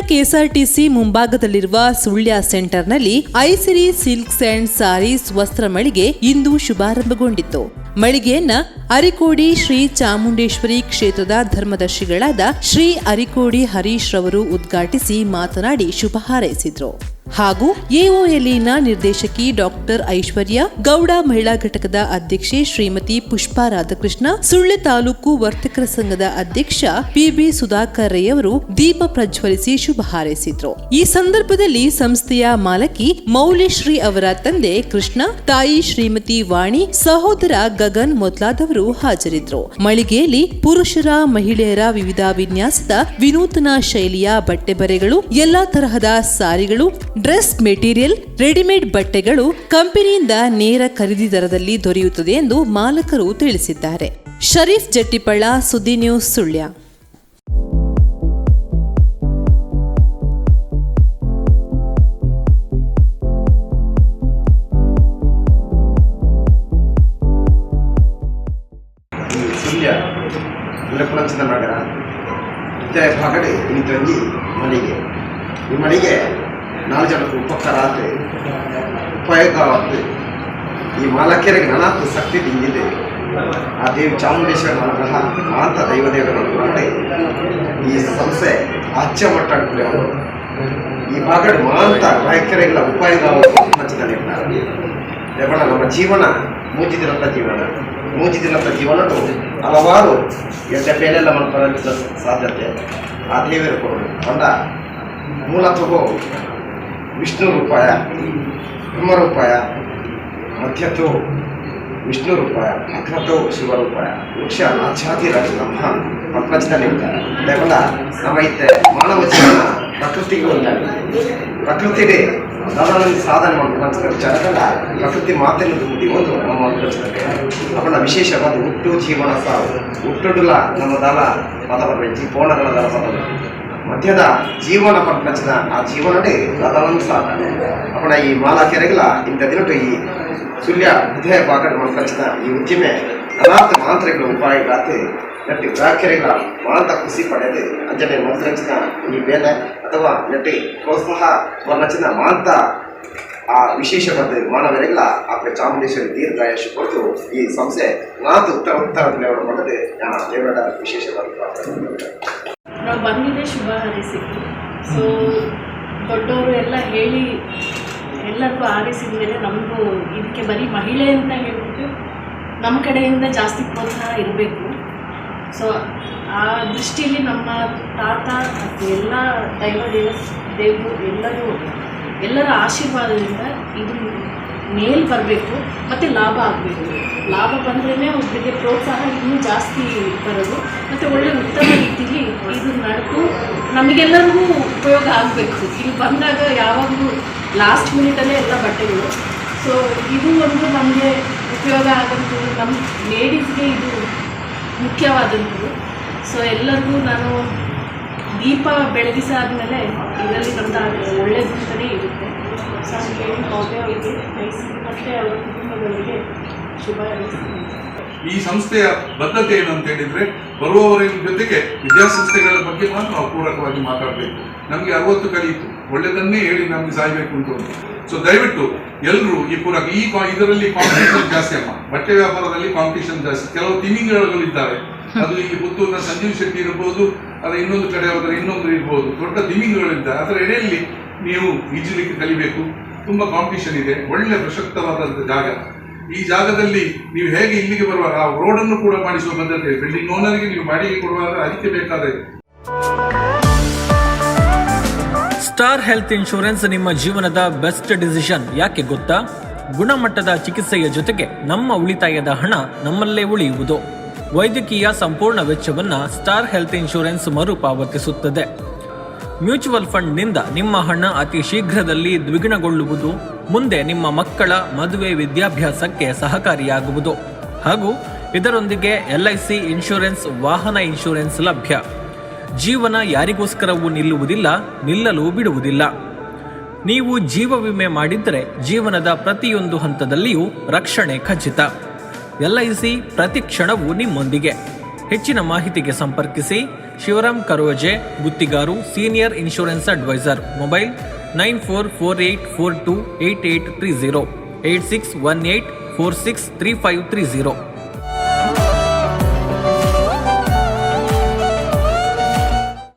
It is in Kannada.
ಕೆಎಸ್ಆರ್ಟಿಸಿ ಮುಂಭಾಗದಲ್ಲಿರುವ ಸುಳ್ಯ ಸೆಂಟರ್ನಲ್ಲಿ ಐಸಿರಿ ಸಿಲ್ಕ್ಸ್ ಅಂಡ್ ಸಾರೀಸ್ ವಸ್ತ್ರ ಮಳಿಗೆ ಇಂದು ಶುಭಾರಂಭಗೊಂಡಿತ್ತು. ಮಳಿಗೆಯನ್ನ ಅರಿಕೋಡಿ ಶ್ರೀ ಚಾಮುಂಡೇಶ್ವರಿ ಕ್ಷೇತ್ರದ ಧರ್ಮದರ್ಶಿಗಳಾದ ಶ್ರೀ ಅರಿಕೋಡಿ ಹರೀಶ್ ರವರು ಉದ್ಘಾಟಿಸಿ ಮಾತನಾಡಿ ಶುಭ ಹಾರೈಸಿದ್ರು. ಹಾಗೂ ಎಒಎಲ್ಇನ ನಿರ್ದೇಶಕಿ ಡಾಕ್ಟರ್ ಐಶ್ವರ್ಯ, ಗೌಡ ಮಹಿಳಾ ಘಟಕದ ಅಧ್ಯಕ್ಷೆ ಶ್ರೀಮತಿ ಪುಷ್ಪಾ ರಾಧಾಕೃಷ್ಣ ಸುಳ್ಳೆ ತಾಲೂಕು ವರ್ತಕರ ಸಂಘದ ಅಧ್ಯಕ್ಷ ಪಿಬಿ ಸುಧಾಕರ್ ರೈ ಅವರು ದೀಪ ಪ್ರಜ್ವಲಿಸಿ ಶುಭ ಹಾರೈಸಿದ್ರು. ಈ ಸಂದರ್ಭದಲ್ಲಿ ಸಂಸ್ಥೆಯ ಮಾಲಕಿ ಮೌಲ್ಯಶ್ರೀ ಅವರ ತಂದೆ ಕೃಷ್ಣ, ತಾಯಿ ಶ್ರೀಮತಿ ವಾಣಿ, ಸಹೋದರ ಗಗನ್ ಮೊದಲಾದವರು ಹಾಜರಿದ್ರು. ಮಳಿಗೆಯಲ್ಲಿ ಪುರುಷರ, ಮಹಿಳೆಯರ ವಿವಿಧ ವಿನ್ಯಾಸದ ವಿನೂತನ ಶೈಲಿಯ ಬಟ್ಟೆ ಬರೆಗಳು ಎಲ್ಲಾ ತರಹದ ಸಾರಿಗಳು ಡ್ರೆಸ್ ಮೆಟೀರಿಯಲ್, ರೆಡಿಮೇಡ್ ಬಟ್ಟೆಗಳು ಕಂಪನಿಯಿಂದ ನೇರ ಖರೀದಿ ದರದಲ್ಲಿ ದೊರೆಯುತ್ತದೆ ಎಂದು ಮಾಲಕರು ತಿಳಿಸಿದ್ದಾರೆ. ಶರೀಫ್ ಜಟ್ಟಿಪಳ್ಳ, ಸುದ್ದಿ ನ್ಯೂಸ್ ಸುಳ್ಯ. ಮಳಿಗೆ ಈ ಮಳಿಗೆ ನಾಲ್ಕು ಜನಕ್ಕೆ ಉಪಕಾರ ಆದರೆ ಉಪಯೋಗ ಈ ಮಾಲಕ್ಯರಿಗೆ ನನಾತ್ತು ಶಕ್ತಿ ದಿಂಗಿದೆ ಆ ದೇವಿ ಚಾಮುಂಡೇಶ್ವರಿ ಅನುಗ್ರಹ ಮಾಂತ ದೈವದೇವರನ್ನು ಮಾಡಿ ಈ ಸಂಸ್ಥೆ ಅಚ್ಚ ಮಟ್ಟ ಅವರು ಈ ಬಾಗಡೆ ಮಾಂತ ಗ್ರಾಹಕರಿಗೆಲ್ಲ ಉಪಯೋಗ ಹಂಚಿಕೊಂಡಿರ್ತಾರೆ ರೇಪಣ ನಮ್ಮ ಜೀವನ ಮೂಜಿ ದಿನದ ಜೀವನ ಮೂಜಿ ದಿನದ ಜೀವನವು ಹಲವಾರು ಎಡ್ಡ ಬೇಲೆಲ್ಲ ಮಲ್ಪರಂತ ಸಾಧ್ಯತೆ. ಆ ದೇವರು ಕೊಡು. ಅಂದ ಮೂಲತ್ವವು ವಿಷ್ಣು ರೂಪಾಯ ಬ್ರಹ್ಮರೂಪಾಯ ಮಧ್ಯತೋ ವಿಷ್ಣು ರೂಪಾಯ ಮಕರತೋ ಶಿವರೂಪಾಯ ವೃಕ್ಷ ನಾಚ್ಛಾತಿ ರಾಜ, ಬ್ರಹ್ಮ ಮಕ್ಕಳ ಹೇಳ್ತಾರೆ ಕೇವಲ ನಮ್ಮೈತೆ ಮಾನವ ಜೀವನ, ಪ್ರಕೃತಿಗೆ ಒಂದಾಗಿದೆ. ಪ್ರಕೃತಿಗೆ ಸಾಧಾರಣ ಸಾಧನೆ ಮಾಡ್ಬೇಕಂತ ವಿಚಾರದಲ್ಲ ಪ್ರಕೃತಿ ಮಾತನ್ನು ತುಂಬಿ ಒಂದು ನಮ್ಮ ಕಳಿಸ್ತಾರೆ ಅವಳ ವಿಶೇಷವಾದ ಹುಟ್ಟು, ಜೀವನ ಸಾವು. ಹುಟ್ಟುಡುಲ ನಮ್ಮದಲ್ಲ ದಾಲ ಪದವರ್ಜಿ ಪೋಣಗಳ ಮಧ್ಯದ ಜೀವನ ಪ್ರಪಂಚದ ಆ ಜೀವನವೇ ಅದನ್ನು ಅವನ ಈ ಮಾಲಾಕೆರೆಗಳ ಇಂಥ ದಿನಟು ಈ ಸುಲ್ಯ ಹೃದಯ ಪಾಕಟ್ ಪ್ರಪಂಚದ ಈ ಉದ್ಯಮೆ ಅನಾಥ ಮಾಂತ್ರಿಗಳ ಉಪಾಯಗಳಾತೆ ನಟ್ಟಿ ಗ್ರಾಹಕರಿಗಳ ಮಾಂತ ಖುಷಿ ಪಡೆದು ಅಂಜನೆ ಮಂತ್ರಿಸಿದ ಈ ಬೇಲೆ ಅಥವಾ ನಟಿ ಪ್ರೋತ್ಸಾಹ ವರ್ಣಚಿನ ಮಾಂತ ಆ ವಿಶೇಷವಾದ ಮಾನವರಿಗೆಲ್ಲ ಆ ಚಾಮುಂಡೇಶ್ವರಿ ದೀರ್ಘಾಯಶ ಕೊಟ್ಟು ಈ ಸಂಸ್ಥೆ ನಾಲ್ಕು ಉತ್ತರ ಉತ್ತರ ಪಡೆದು ನಾನು ದೇವರ ವಿಶೇಷವಾದ ನಾವು ಬಂದಿದ್ದೆ ಶುಭ ಹಾರೈಸಿದ್ದು ಸೊ ದೊಡ್ಡವರು ಎಲ್ಲ ಹೇಳಿ, ಎಲ್ಲರಿಗೂ ಹಾರೈಸಿದ ಮೇಲೆ ನಮಗೂ ಇದಕ್ಕೆ ಬರೀ ಮಹಿಳೆ ಅಂತ ಹೇಳ್ಬಿಟ್ಟು ನಮ್ಮ ಕಡೆಯಿಂದ ಜಾಸ್ತಿ ಪ್ರೋತ್ಸಾಹ ಇರಬೇಕು. ಸೊ ಆ ದೃಷ್ಟಿಯಲ್ಲಿ ನಮ್ಮ ತಾತ ಮತ್ತು ಎಲ್ಲ ದೈವ ದೇವ ದೇವರು ಎಲ್ಲರೂ, ಎಲ್ಲರ ಆಶೀರ್ವಾದದಿಂದ ಇದು ಮೇಲ್ ಬರಬೇಕು, ಮತ್ತು ಲಾಭ ಆಗಬೇಕು. ಲಾಭ ಬಂದ್ರೇ ಒಬ್ಬರಿಗೆ ಪ್ರೋತ್ಸಾಹ ಇನ್ನೂ ಜಾಸ್ತಿ ಬರೋದು, ಮತ್ತು ಒಳ್ಳೆ ಉತ್ತಮ ರೀತಿಲಿ ಇದು ನಡೆದು ನಮಗೆಲ್ಲರಿಗೂ ಉಪಯೋಗ ಆಗಬೇಕು. ಇಲ್ಲಿ ಬಂದಾಗ ಯಾವಾಗಲೂ ಲಾಸ್ಟ್ ಮಿನಿಟಲ್ಲೇ ಎಲ್ಲ ಬಟ್ಟೆಗಳು. ಸೊ ಇದು ಒಂದು ನಮಗೆ ಉಪಯೋಗ ಆಗೋದು ನಮ್ಮ ಲೇಡೀಸ್ಗೆ ಇದು ಮುಖ್ಯವಾದಂಥದ್ದು. ಸೊ ಎಲ್ಲರಿಗೂ ನಾನು ದೀಪ ಬೆಳಗಿಸಾದ್ಮೇಲೆ ಇದರಲ್ಲಿ ಬಂದ ಒಳ್ಳೆಯದು ಅಂತಲೇ ಇರುತ್ತೆ. ಅವರಿಗೆ ಮತ್ತು ಅವರ ಕುಟುಂಬದವರಿಗೆ ಶುಭ ಈ ಸಂಸ್ಥೆಯ ಬದ್ಧತೆ ಏನು ಅಂತ ಹೇಳಿದ್ರೆ ಬರುವವರ ಜೊತೆಗೆ ವಿದ್ಯಾಸಂಸ್ಥೆಗಳ ಬಗ್ಗೆ ಮಾತ್ರ ನಾವು ಪೂರಕವಾಗಿ ಮಾತಾಡಬೇಕು. ನಮಗೆ ಅರವತ್ತು ಕಲಿಯಿತು. ಒಳ್ಳೆದನ್ನೇ ಹೇಳಿ ನಮಗೆ ಸಾಯ್ಬೇಕು ಅಂತ ಸೊ ದಯವಿಟ್ಟು ಎಲ್ಲರೂ ಈ ಪೂರಕ ಈ ಇದರಲ್ಲಿ ಕಾಂಪಿಟೇಷನ್ ಜಾಸ್ತಿ ಅಮ್ಮ. ಬಟ್ಟೆ ವ್ಯಾಪಾರದಲ್ಲಿ ಕಾಂಪಿಟೇಷನ್ ಜಾಸ್ತಿ. ಕೆಲವು ತಿಮಿಂಗಗಳು ಇದ್ದಾರೆ. ಅದು ಈ ಪುತ್ತೂರಿನ ಸಂಜೀವ್ ಶೆಟ್ಟಿ ಇರಬಹುದು ಅದರ ಇನ್ನೊಂದು ಕಡೆ ಹೋದರೆ ಇನ್ನೊಂದು ಇರಬಹುದು ದೊಡ್ಡ ತಿಮಿಂಗಗಳಿದ್ದಾರೆ ಅದರ ಎಡೆಯಲ್ಲಿ ನೀವು ಈಜಲಿಕ್ಕೆ ಕಲಿಬೇಕು. ತುಂಬಾ ಕಾಂಪಿಟೇಷನ್ ಇದೆ. ಒಳ್ಳೆ ಪ್ರಸಕ್ತವಾದಂಥ ಜಾಗ. ಈ ಜಾಗದಲ್ಲಿ ನೀವು ಹೇಗೆ ಇಲ್ಲಿಗೆ ಬರುವಾಗ ಆ ರೋಡನ್ನು ಕೂಡ ಮಾಡಿಸುವ ಬದ್ಧತೆ. ಬಿಲ್ಡಿಂಗ್ ಓನರ್ಗೆ ನೀವು ಬಾಡಿಗೆ ಕೊಡುವಾಗ ಅದಕ್ಕೆ ಬೇಕಾದ ಸ್ಟಾರ್ ಹೆಲ್ತ್ ಇನ್ಶೂರೆನ್ಸ್ ನಿಮ್ಮ ಜೀವನದ ಬೆಸ್ಟ್ ಡಿಸಿಷನ್ ಯಾಕೆ ಗೊತ್ತಾ? ಗುಣಮಟ್ಟದ ಚಿಕಿತ್ಸೆಯ ಜೊತೆಗೆ ನಮ್ಮ ಉಳಿತಾಯದ ಹಣ ನಮ್ಮಲ್ಲೇ ಉಳಿಯುವುದು. ವೈದ್ಯಕೀಯ ಸಂಪೂರ್ಣ ವೆಚ್ಚವನ್ನ ಸ್ಟಾರ್ ಹೆಲ್ತ್ ಇನ್ಶೂರೆನ್ಸ್ ಮರುಪಾವತಿಸುತ್ತದೆ. ಮ್ಯೂಚುವಲ್ ಫಂಡ್ನಿಂದ ನಿಮ್ಮ ಹಣ ಅತಿ ಶೀಘ್ರದಲ್ಲಿ ದ್ವಿಗುಣಗೊಳ್ಳುವುದು, ಮುಂದೆ ನಿಮ್ಮ ಮಕ್ಕಳ ಮದುವೆ ವಿದ್ಯಾಭ್ಯಾಸಕ್ಕೆ ಸಹಕಾರಿಯಾಗುವುದು. ಹಾಗೂ ಇದರೊಂದಿಗೆ ಎಲ್ಐಸಿ ಇನ್ಶೂರೆನ್ಸ್, ವಾಹನ ಇನ್ಶೂರೆನ್ಸ್ ಲಭ್ಯ. ಜೀವನ ಯಾರಿಗೋಸ್ಕರವೂ ನಿಲ್ಲುವುದಿಲ್ಲ, ನಿಲ್ಲಲು ಬಿಡುವುದಿಲ್ಲ. ನೀವು ಜೀವ ವಿಮೆ ಮಾಡಿದರೆ ಜೀವನದ ಪ್ರತಿಯೊಂದು ಹಂತದಲ್ಲಿಯೂ ರಕ್ಷಣೆ ಖಚಿತ. ಎಲ್ಐಸಿ ಪ್ರತಿ ಕ್ಷಣವೂ ನಿಮ್ಮೊಂದಿಗೆ. ಹೆಚ್ಚಿನ ಮಾಹಿತಿಗೆ ಸಂಪರ್ಕಿಸಿ Shivram Karoje Guthigaru senior insurance advisor mobile nine four four eight four two eight eight three zero eight six one eight four six three five three zero